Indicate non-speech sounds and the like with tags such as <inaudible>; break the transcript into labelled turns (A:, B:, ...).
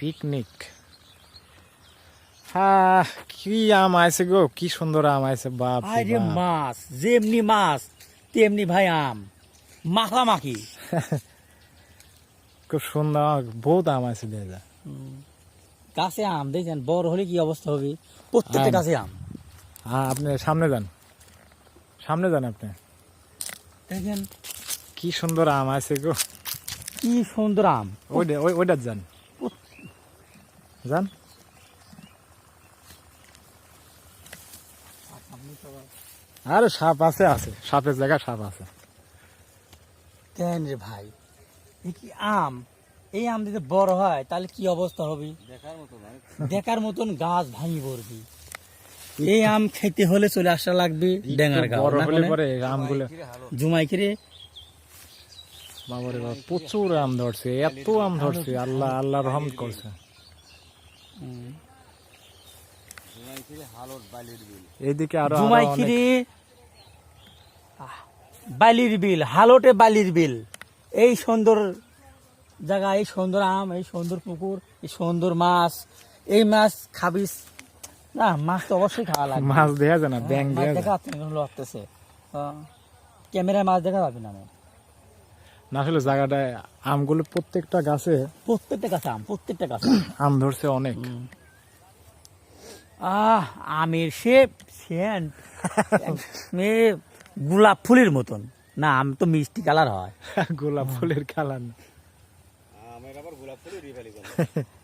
A: Picnic. হ্যাঁ কি আম আছে গো কি সুন্দর আম আছে বাপ
B: আরে মাছ যেমনি মাছ তেমনি ভাই আম। মাখামাখি। <laughs>
A: খুব সুন্দর বহুত আম আছে
B: গাছে আম দেখছেন বড় হলে কি অবস্থা হবে? প্রত্যেকটা। গাছে আম।
A: হ্যাঁ আপনি সামনে যান। সামনে যান আপনি।
B: দেখেন
A: কি সুন্দর আম আছে গো।
B: কি সুন্দর আম।
A: ওইটা ওই ওইটা যান। যান। আরে সাপ আছে আছে। সাপের জায়গায় সাপ আছে।
B: কেন রে ভাই? কি আম? এই আম যদি বড় হয় তাহলে কি অবস্থা হবে? দেখার মতন গাছ ভাঙি পড়বি। এই আম খেতে হলে চলে আসা লাগবে ডেঙ্গার গাছ
A: বড় হলে পরে আমগুলো
B: জুমাই খেরে
A: বাবারে বাবা প্রচুর আম ধরছে এত আম ধরছে আল্লাহ আল্লাহ রহম করছে। এইদিকে
B: আরও বালির বিল হালোটে বালির বিল। এই সুন্দর জায়গা এই সুন্দর আম এই সুন্দর পুকুর এই সুন্দর মাছ। এই মাছ খাবিস? না মাছ তো অবশ্যই খাওয়া লাগবে।
A: মাছ দেয়া যায় না ব্যাং
B: দেখা
A: যায়।
B: যাচ্ছে না, এগুলো লাগতেছে ক্যামেরায় মাছ দেখা যাবে না।
A: না আসলে জায়গাটায় আমগুলো প্রত্যেকটা গাছে
B: প্রত্যেকটা গাছে আম প্রত্যেকটা গাছে আম। <clears throat>
A: ধরছে অনেক।
B: আহ আমের শেপ সেন্ট <laughs> এ গোলাপ ফুলের মতন। না আম তো মিষ্টি কালার হয়।
A: গোলাপ ফুলের কালার
C: আমের আবার গোলাপ ফুলের <laughs>